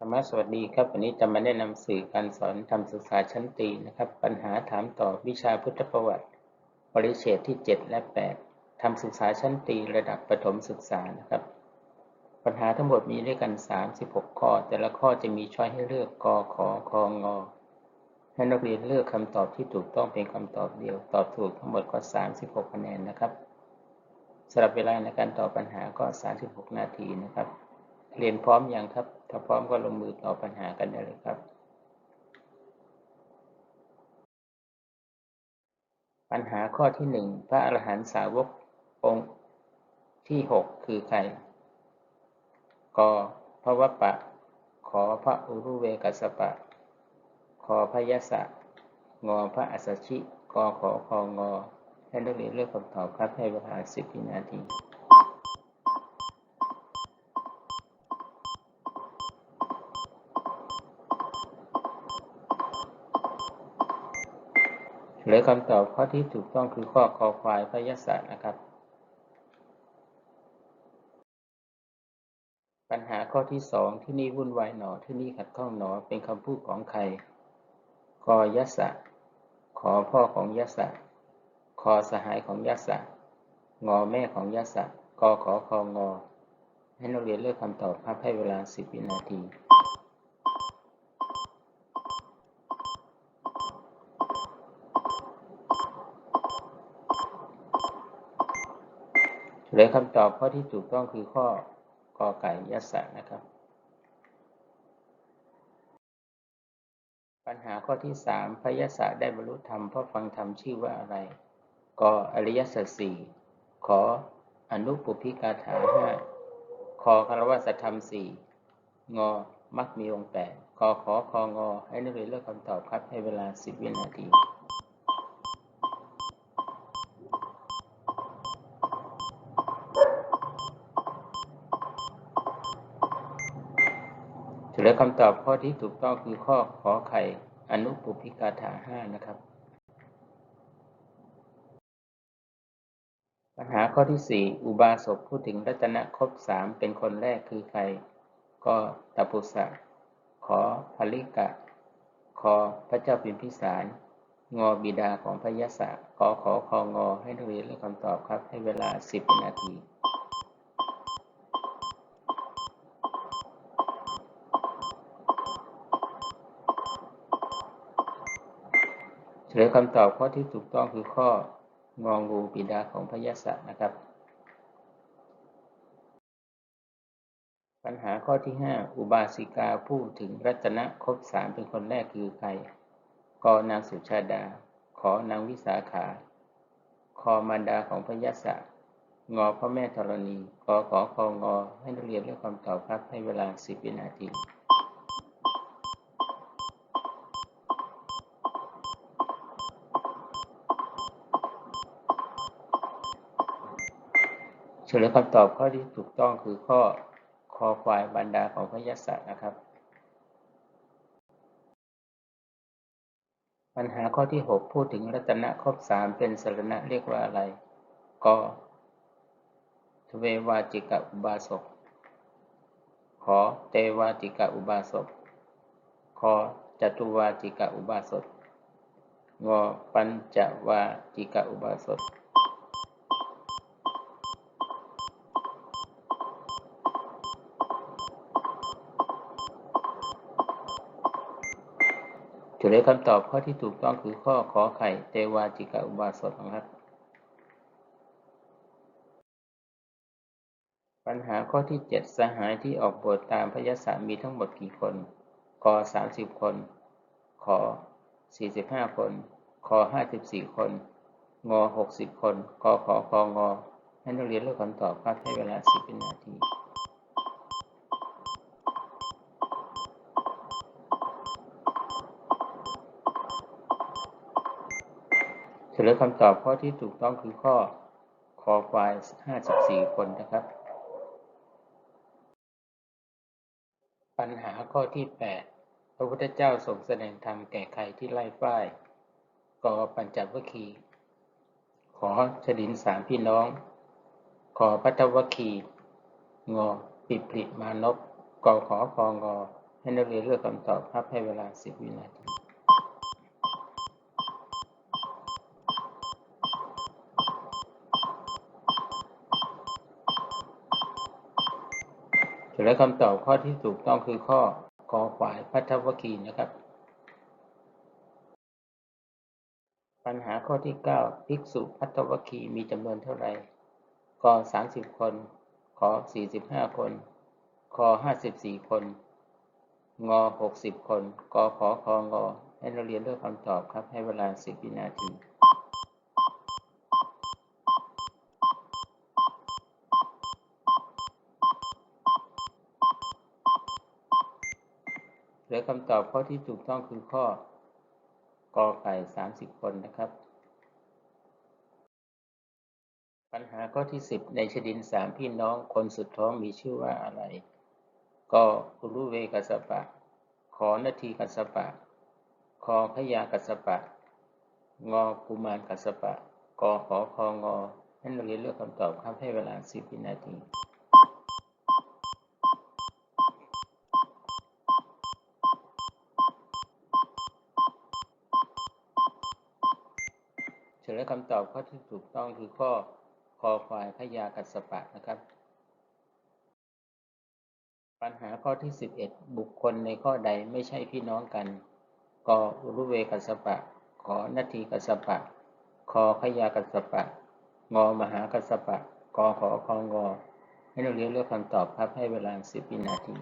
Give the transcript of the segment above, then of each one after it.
ธรรมะสวัสดีครับวันนี้จะมาแนะนำสื่อการสอนทำศึกษาชั้นตีนะครับ ปัญหาถามตอบวิชาพุทธประวัติปริเฉดที่ 7 และ 8ทำศึกษาชั้นตีระดับประถมศึกษานะครับ ปัญหาทั้งหมดมีด้วยกัน 36 ข้อ แต่ละข้อจะมีช้อยให้เลือกกขอคองอให้นักเรียนเลือกคำตอบที่ถูกต้องเป็นคำตอบเดียว ตอบถูกทั้งหมดก็ 36 คะแนนนะครับสำหรับเวลาในการตอบปัญหาก็ 36 นาทีนะครับ เรียนพร้อมอยังครับ ถ้าพร้อมก็ลงมือตอบปัญหากันได้เลยครับ ปัญหาข้อที่หนึ่งพระอรหันตสาวกองค์ที่หกคือใครกพระวปะ ขอพระอุรุเวกัสปะ ขอพยศะงอพระอัสชิกขอคองอให้นักเรียนเลือกคำตอบครับให้เวลาสิบวินาที เหลือคำตอบข้อที่ถูกต้องคือข้อคอควายพยศาสตร์นะครับ ปัญหาข้อที่สองที่นี่วุ่นวายหนอที่นี่ขัดข้องหนอเป็นคำพูดของใครกอยศะขอพ่อของยศะคอสหายของยศะงอแม่ของยศะกอขอคองอให้นักเรียนเลือกคำตอบครับให้เวลาสิบวินาที เหลือคำตอบข้อที่ถูกต้องคือข้อกอไก่ยัสสะนะครับ ปัญหาข้อที่สามพระยัสสะได้บรรลุธรรมเพราะฟังธรรมชื่อว่าอะไรกอริยสัจสี่ขออนุปุพิกาถาห้าคอคารวะสัทธรรมสี่งอมักมีองแปดกอขอคองอให้นักเรียนเลือกคำตอบครับให้เวลาสิบวินาที คำตอบข้อที่ถูกต้องคือข้อขอไข่อนุปุพิกาถาห้านะครับ ปัญหาข้อที่สี่อุบาสกพูดถึงรัตนครบสามเป็นคนแรกคือใคร ก็ตปุสะขอภลิกะคอพระเจ้าพิมพิสาร งอบิดาของพระยศะขอขอคองอให้นักเรียนเลือกคำตอบครับ ให้เวลาสิบนาที เฉลยคำตอบข้อที่ถูกต้องคือข้ององูบิดาของพระยศะนะครับ ปัญหาข้อที่ 5 อุบาสิกาพูดถึงรัตนะครบสามเป็นคนแรกคือใครกนางสุชาดา ขอนางวิสาขา คอมารดาของพระยศะงอพ่อแม่ธรณีกอขอคองอให้นักเรียนเลือกคำตอบครับให้เวลา 10 วินาที ลยคำตอบข้อที่ถูกต้องคือข้อคอควายบรรดาของพระยศนะครับ ปัญหาข้อที่ 6 พูดถึงรัตนะครบสามเป็นสรณะเรียกว่าอะไรก็ทเววาจิกะอุบาสก ขอเตวาจิกะอุบาสก ขอจตุวาจิกะอุบาสกงอปัญจวาจิกะอุบาสก เฉลยคำตอบข้อที่ถูกต้องคือข้อขอไข่เตวาจิกะอุบาสกครับ ปัญหาข้อที่ 7 สหายที่ออกบทตามพยศมีทั้งหมดกี่คนก30 คน ขอ 45 คน คอ54 คน งอ60 คนกอขอคองอให้นักเรียนเลือกคำตอบครับให้เวลา 10วินาที ลยคำตอบข้อที่ถูกต้องคือข้อคอควาย 54 คนนะครับ ปัญหาข้อที่ 8 พระพุทธเจ้าทรงแสดงธรรมแก่ใครที่ไล่ฝ้ายกอปัญจวัคคีขอชดินสามพี่น้อง ขอพัทวัคคีงอปิปริมานพกอขอคองอให้ให้นักเรียนเลือกคำตอบครับให้เวลา 10 วินาที เฉลยคำตอบข้อที่ถูกต้องคือข้อกอควายพัทวคีนะครับ ปัญหาข้อที่ 9 ภิกษุพัทวคีมีจำนวนเท่าไหร่ก30 คน ขอ 45 คนคอ54 คน งอ 60 คนกอขอคองอให้นักเรียนเลือกคำตอบครับ ให้เวลา 10 วินาที เหลือคำตอบข้อที่ถูกต้องคือข้อกอไก่30 คนนะครับ ปัญหาข้อที่ 10 ในชดินสามพี่น้องคนสุดท้องมีชื่อว่าอะไรกอุรุเวกัสปะ ขอนาทีกัสปะ คอพยากัสปะ งอกุมารกัสปะ กอขอคองอให้นักเรียนเลือกคำตอบครับให้เวลา 10 วินาที ฉลยคำตอบข้อที่ถูกต้องคือข้อคอควายพยากัสปะนะครับ ปัญหาข้อที่ 11 บุคคลในข้อใดไม่ใช่พี่น้องกันกอุรุเวกัสปะ ขอนาทีกัสปะ คอพยากัสปะ งอมหากัสสปะกขอคองอให้นักเรียนเลือกคำตอบครับให้เวลา 10วินาที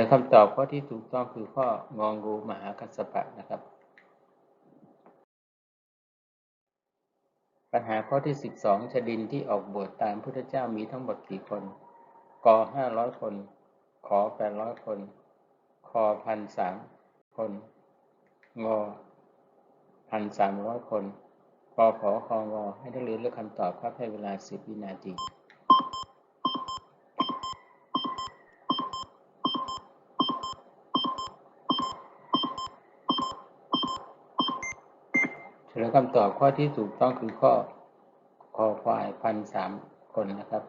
ลือคำตอบข้อที่ถูกต้องคือข้ององูมหากัสปะนะครับ ปัญหาข้อที่ 12 ชดินที่ออกบวชตามพุทธเจ้ามีทั้งหมดกี่คนก500คน ขอ800คน คอพันสามคน งอพันสามร้อยคนกอขอคองอให้นักเรียนเลือกคำตอบครับให้เวลา10วินาที เฉลยคำตอบข้อที่ถูกต้องคือข้อคอควายพันสามคนนะครับ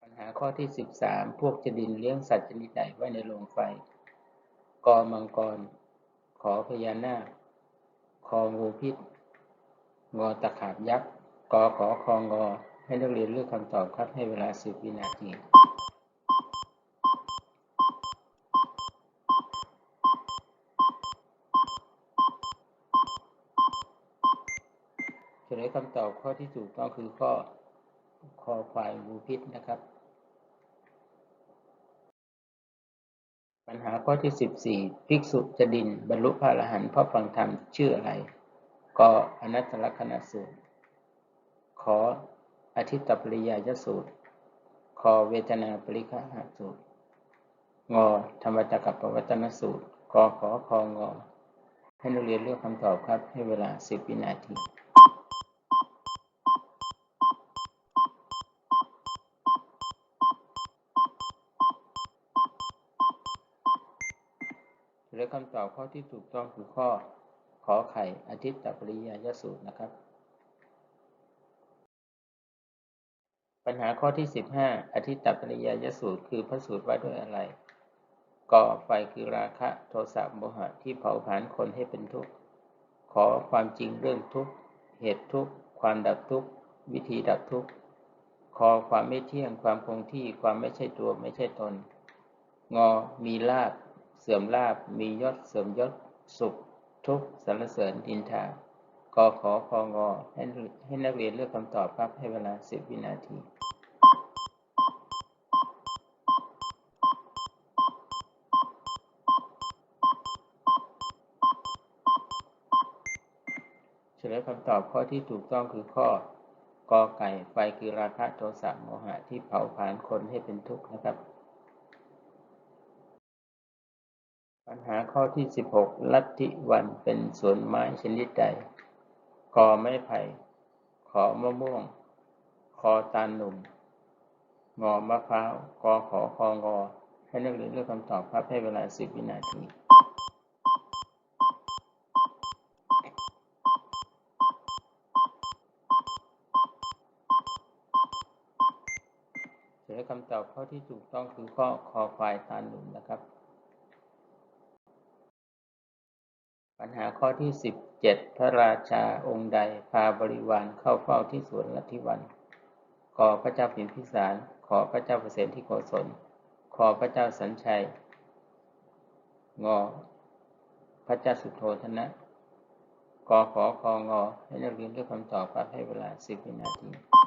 ปัญหาข้อที่13พวกจดินเลี้ยงสัตว์ชนิดใดไว้ในโรงไฟ กอมังกร ขอพญานาคคองูพิษ งอตะขาบยักษ์กอขอคองอ ให้นักเรียนเลือกคำตอบครับให้เวลา10วินาที คำตอบข้อที่ถูกต้องคือข้อคอควายงูพิษนะครับ ปัญหาข้อที่14ภิกษุจดินบรรลุพระอรหันต์เพราะฟังธรรมชื่ออะไรกอนัตตลกนสูตร ขออธิตตปริยายสูตร คอเวทนาปริฆาสูตร งอธรรมจักรปวัตนสูตรกอขอคองอให้นักเรียนเลือกคำตอบครับให้เวลา10วินาที คำตอบข้อที่ถูกต้องคือข้อขอไข่อาทิตตปริยายสูตรนะครับ ปัญหาข้อที่ 15อาทิตตปริยายสูตร คือพระสูตรว่าด้วยอะไร ก่อไฟคือราคะโทสะโมหะที่เผาผลาญคนให้เป็นทุกข์ ขอความจริงเรื่องทุกข์เหตุทุกข์ความดับทุกข์วิธีดับทุกข์ขอความไม่เที่ยงความคงที่ความไม่ใช่ตัวไม่ใช่ตน งอมีลาบ เสื่อมลาบมียศเสื่อมยศสุข ทุกข์สรรเสริญดินทากอขอคองอให้ให้นักเรียนเลือกคำตอบครับให้เวลา 10 วินาทีเฉลยคำตอบข้อที่ถูกต้องคือข้อกอไก่ไฟคือราคะโทสะโมหะที่เผาผลาญคนให้เป็นทุกข์นะครับ ปัญหาข้อที่ 16 ลัทธิวันเป็นสวนไม้ชนิดใดกอไม้ไผ่ ขอมะม่วง คอตาลหนุ่ม งอมะพร้าวกอขอคองอ ให้นักเรียนเลือกคำตอบครับให้เวลา 10 วินาทีและคำตอบข้อที่ถูกต้องคือข้อคอควายตาหนุ่มนะครับ หาข้อที่สิบเจ็ดพระราชาองค์ใดพาบริวารเข้าเฝ้าที่สวนลัทธิวัน ขอพระเจ้าพิมพิสาร ขอพระเจ้าเปรตที่โกศล ขอพระเจ้าสัญชัย งอ พระเจ้าสุโธธนะกอขอคองอให้นักเรียนเลือกคำตอบครับให้เวลาสิบวินาที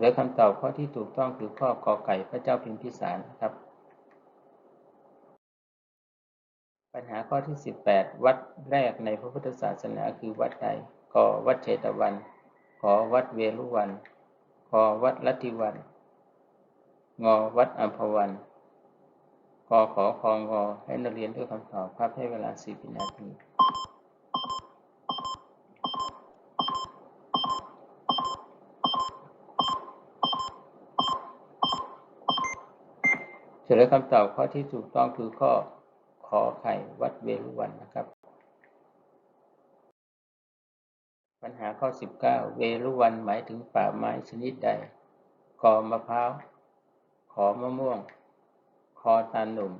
เฉลยคำตอบข้อที่ถูกต้องคือข้อกอไก่พระเจ้าพิมพิสารครับ ปัญหาข้อที่ 18 วัดแรกในพระพุทธศาสนาคือวัดใดกอวัดเชตวัน ขอวัดเวรุวันขอวัดลัทธิวัน งอวัดอัมพวันกอขอคองงอให้นักเรียนด้วยคำตอบครับให้เวลา10วินาที เฉลยคำตอบข้อที่ถูกต้องคือข้อขอไข่วัดเวรุวันนะครับ ปัญหาข้อ 19 เวรุวันหมายถึงป่าไม้ชนิดใดกอมะพร้าว ขอมะม่วง คอตาลหนุ่ม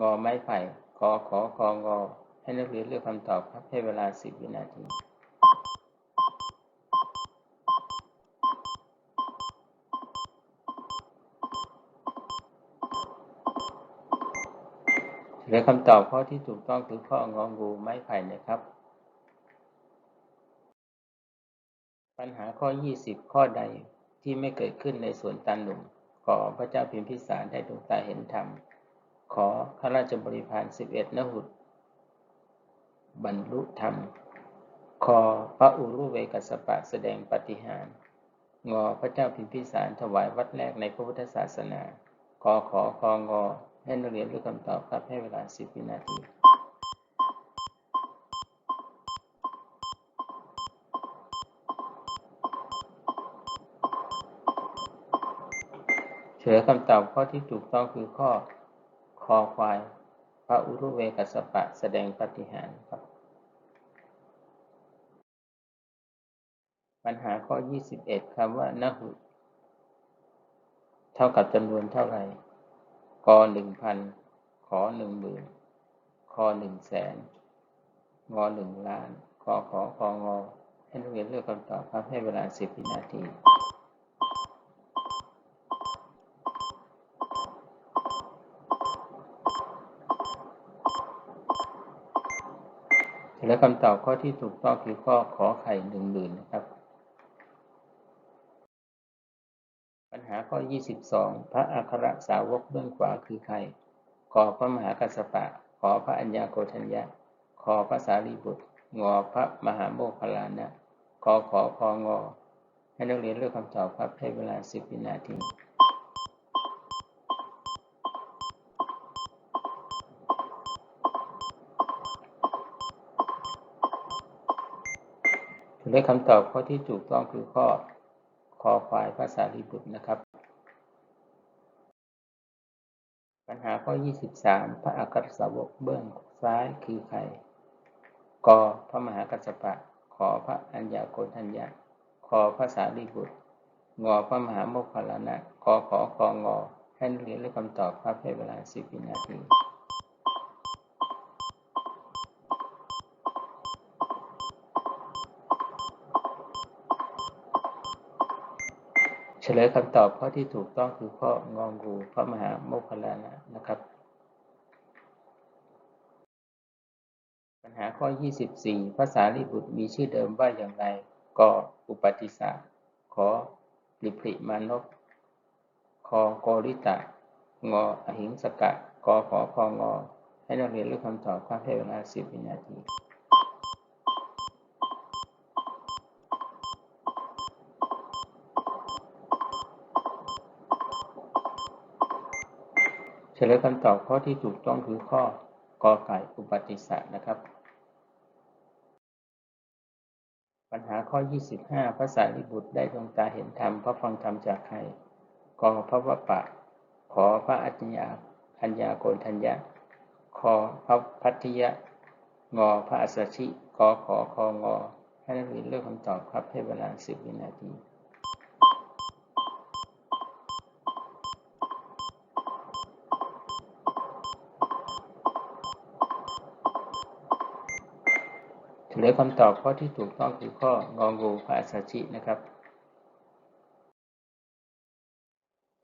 งอไม้ไผ่กอขอคองอ ให้นักเรียนเลือกคำตอบครับให้เวลา 10 วินาที เฉลยคำตอบข้อที่ถูกต้องคือข้ององูไม้ไผ่นะครับ ปัญหาข้อ 20 ข้อใดที่ไม่เกิดขึ้นในสวนตาลหนุ่มขอพระเจ้าพิมพิสารได้ดวงตาเห็นธรรม ขอข้าราชบริพาร11นหุตบรรลุธรรม คอพระอุรุเวกัสปะแสดงปฏิหาร งอพระเจ้าพิมพิสารถวายวัดแรกในพระพุทธศาสนากอขอคองอ ให้นักเรียนรู้คำตอบครับให้เวลา 10 วินาทีเฉลยคำตอบข้อที่ถูกต้องคือข้อคอควาย พระอุรุเวกัสปะแสดงปฏิหารครับ ปัญหาข้อ 21คำว่านหุ เท่ากับจำนวนเท่าไหร่ กหนึ่งพันขอหนึ่งหมื่นคอหนึ่งแสนงอหนึ่งล้านกอขอคองอให้นักเรียนเลือกคำตอบครับให้เวลาสิบวินาทีและคำตอบข้อที่ถูกต้องคือข้อขอไข่หนึ่งหมื่นนะครับ ปัญหา ข้อ 22 พระอัครสาวกเบื้องขวาคือใคร ขอพระมหากัสสปะ ขอพระอัญญาโกฏัญญะ ขอพระสารีบุตร งอพระมหาโมคคลานะ ขอขอคองอ ให้นักเรียนเลือกคำตอบครับให้เวลา 10 วินาทีและคำตอบข้อที่ถูกต้องคือข้อคอควายภาษาลีบุตรนะครับ ปัญ หาข้อ 23 พระอัครสาวกเบื้องซ้ายคือใคร ก พระมหากัสสปะ ขอพระอัญญาโกณทัญญะขอพระสารีบุตรงอพระมหาโมคคลลานะกอขอคองอให้นักเรียนเลือกคำตอบพระเพรเวลาสิบวินาที เฉลยคำตอบข้อที่ถูกต้องคือข้ององูพระมหาโมคคลานะนะครับ ปัญหาข้อ 24 ภาษาลิบุตรมีชื่อเดิมว่าอย่างไรกอุปติสาขอลิพริมานพคอโกริตะ งออหิงสกะกอขอคองอให้นักเรียนเลือกคำตอบครับให้เวลา 10 วินาที เฉลยคำตอบข้อที่ถูกต้องคือข้อกอไก่อุปติสสะนะครับ ปัญหาข้อ 25 ภาษาลิบุตรได้ดวงตาเห็นธรรมพระฟังธรรมจากใครกอพระวปะ ขอพระอัจญาอัญญาโกณทัญญะคอพระพัทธิยะงอพระอัสสชิกอขอคองอให้นักเรียนเลือกคำตอบครับให้เวลา 10 วินาที ลยคำตอบข้อที่ถูกต้องคือข้ององูพระอัสสชินะครับ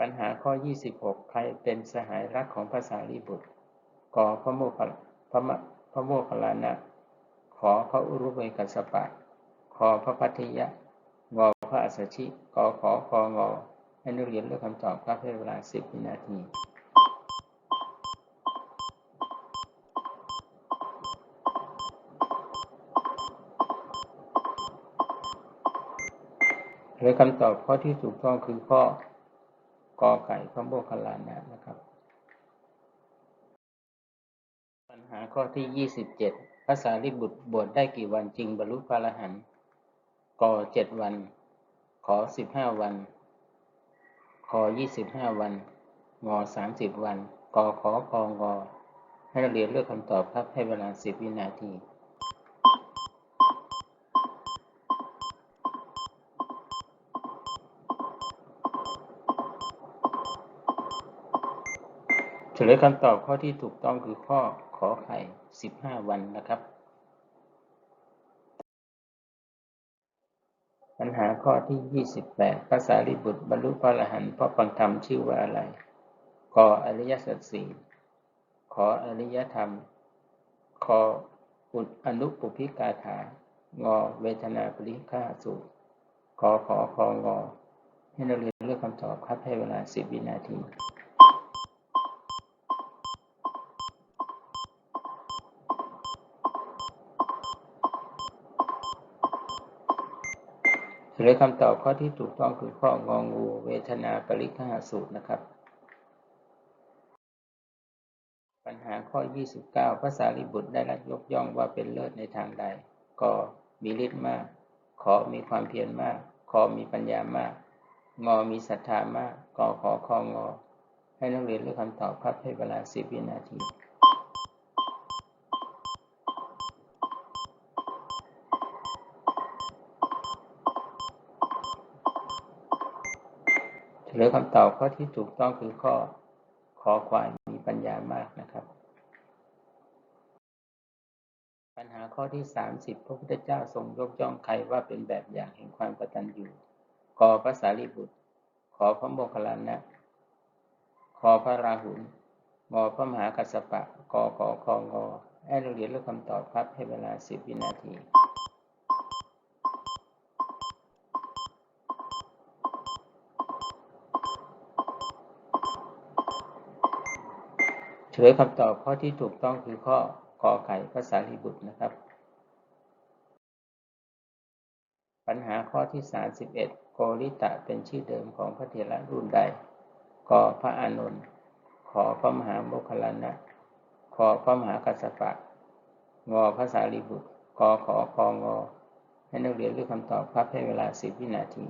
ปัญหาข้อ 26 ใครเป็นสหายรักของภาษาลีบุตรกพระโมคคัลพระมพระโมคคัลลานะ ขอพระอุรุเวกัสสปะขอพระพัทยะงอพระอัสสชิกอขอคองอให้นักเรียนเลือกคำตอบครับให้เวลา 10 วินาที และคำตอบข้อที่ถูกต้องคือข้อกอไก่พระโมคคัลลานะนะครับ ปัญหาข้อที่27ภาษาลิบุตรบวชได้กี่วันจริงบรรลุพระอรหันต์กอเจ็ดวัน ขอสิบห้าวันคยี่สิบห้าวัน งอสามสิบวัน กอขอคองอให้เรียนเลือกคำตอบครับให้เวลาสิบวินาที ฉลยคำตอบข้อที่ถูกต้องคือข้อขอไข่ 15 วันนะครับ ปัญหาข้อที่ 28ภาษาลิบุตรบรรลุพระอรหันต์เพราะฟังธรรมชื่อว่าอะไรกออริยสัจสี่ขออริยธรรมคออุดอนุปุพิกาถางอเวทนาปริฆาสูตรขอขอคองอให้นักเรียนเลือกคำตอบครับให้เวลา 10 วินาที เฉลยคำตอบข้อที่ถูกต้องคือข้ององูเวทนาปริฆาสูตรนะครับ ปัญหาข้อ 29 ภาษาลิบุตรได้รับยกย่องว่าเป็นเลิศในทางใดกมีฤทธิ์มาก ขอมีความเพียรมากคอมีปัญญามาก งอมีศรัทธามากกอขอคองอ ให้นักเรียนเลือกคำตอบครับให้เวลา 10 วินาที เฉลยคำตอบข้อที่ถูกต้องคือข้อขอควายมีปัญญามากนะครับ ปัญหาข้อที่30พระพุทธเจ้าทรงยกย่องใครว่าเป็นแบบอย่างแห่งความกตัญญูกอพระสารีบุตร ขอพระโมคคัลลานะ ขอพระราหุลงอพระมหากัสสปะกอขอคองอให้เราเรียนเลือกคำตอบครับให้เวลา10วินาที ยคำตอบข้อที่ถูกต้องคือข้อกอไก่ภาษาลีบุตรนะครับ ปัญหาข้อที่ 31 โกริตะเป็นชื่อเดิมของพระเถระรุ่นใดกอพระอานนท์ขอพระมหาโมคคัลลานะขอพระมหากัสสปะงอภาษาลีบุตรกอขอคองอให้นักเรียนเลือกคำตอบครับให้เวลา 10 วินาที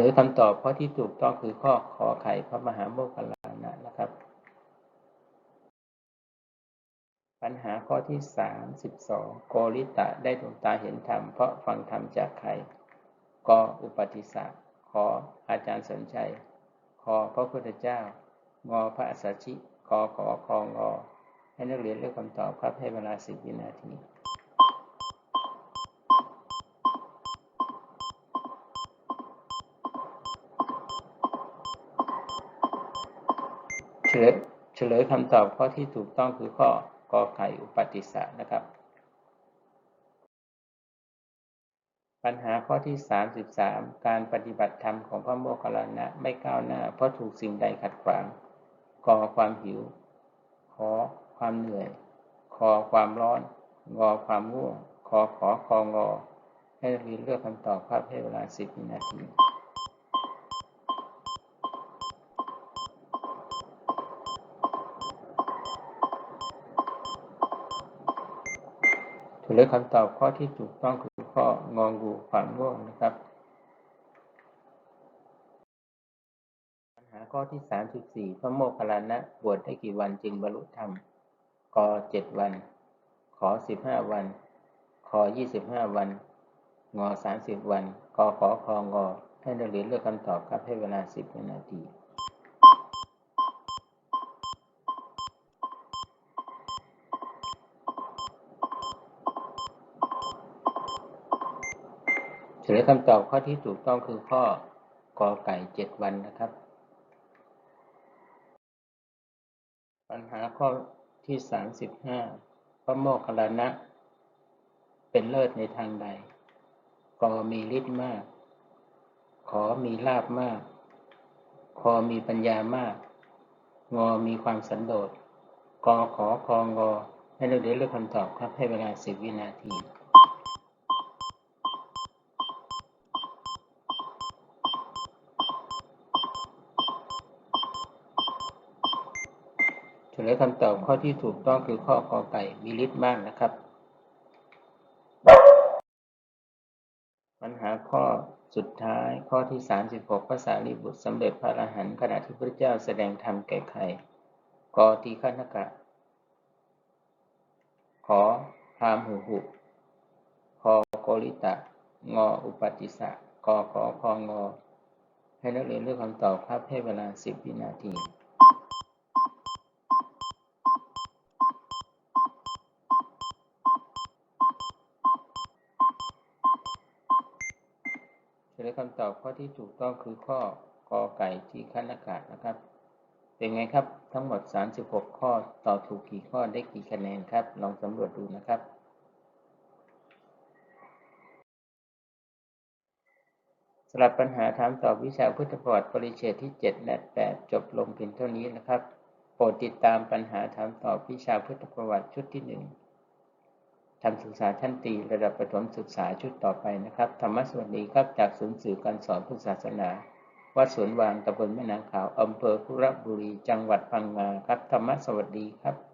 ลยคำตอบข้อที่ถูกต้องคือข้อขอไข่พระมหาโมคคัลลานะนะครับ ปัญหาข้อที่ 32 โกริตะได้ดวงตาเห็นธรรมเพราะฟังธรรมจากใครกอุปติสสะขออาจารย์สนชัยขอพระพุทธเจ้างอพระอัสสชิกอขอคองอให้นักเรียนเลือกคำตอบครับให้เวลา10วินาที ลยคำตอบข้อที่ถูกต้องคือข้อกอไก่อุปติสะนะครับ ปัญหาข้อที่ 33 การปฏิบัติธรรมของพระโมคคัลลานะไม่ก้าวหน้า เพราะถูกสิ่งใดขัดขวางก่อความหิว ขอความเหนื่อย คอความร้อน งอความง่วง คอขอคองอ ให้นักเรียนเลือกคำตอบครับให้เวลา 10 นาที ลยอคำตอบข้อที่ถูกต้องคือข้ององกูความง่วงนะครับ ปัญหาข้อที่สามสิบสี่พระโมคคัลลานะบวชได้กี่วันจึงบรรลุธรรมกเจ็ดวัน ขอสิบห้าวัน ขอยี่สิบห้าวัน งอสามสิบวัน กขอคองอให้นักเรียนเลือกคำตอบครับให้เวลาสิบนาที เฉลยคำตอบข้อที่ถูกต้องคือข้อกอไก่เจ็ดวันนะครับ ปัญหาข้อที่สามสิบห้าพระโมคคัลลานะ เป็นเลิศในทางใดกอมีฤทธิ์มาก ขอมีลาบมาก คอมีปัญญามาก งอมีความสันโดษกอขอคองอให้เราเรียนเลือกคำตอบครับให้เวลาสิบวินาที ลยคำตอบข้อที่ถูกต้องคือข้อกอไก่มีฤทธิ์มากนะครับ ปัญหาข้อสุดท้ายข้อที่ 36 ภาษาลีบุตรสำเร็จพระอรหันต์ขณะที่พระเจ้าแสดงธรรมแก่ใครกอทีฆนกะ ขอพามหุหุคอโกริตะ งออุปติสะกอขอคองอ ให้นักเรียนเลือกคำตอบครับให้เวลา 10 วินาที เฉลยคำตอบข้อที่ถูกต้องคือข้อกอไก่ทีฆนกะนะครับ เป็นไงครับทั้งหมด 36 ข้อตอบถูกกี่ข้อได้กี่คะแนนครับ ลองสำรวจดูนะครับสำหรับปัญหาถามตอบวิชาพุทธประวัติปริเชตที่ 7 และ 8 จบลงเพียงเท่านี้นะครับ โปรดติดตามปัญหาถามตอบวิชาพุทธประวัติชุดที่ 1 ทำศึกษาชั้นตรีระดับประถมศึกษาชุดต่อไปนะครับ ธรรมะสวัสดีครับจากศูนย์สื่อการสอนพุทธศาสนา วัดสวนวางตำบลแม่นางขาวอำเภอคุระบุรี จังหวัดพังงาครับ ธรรมะสวัสดีครับ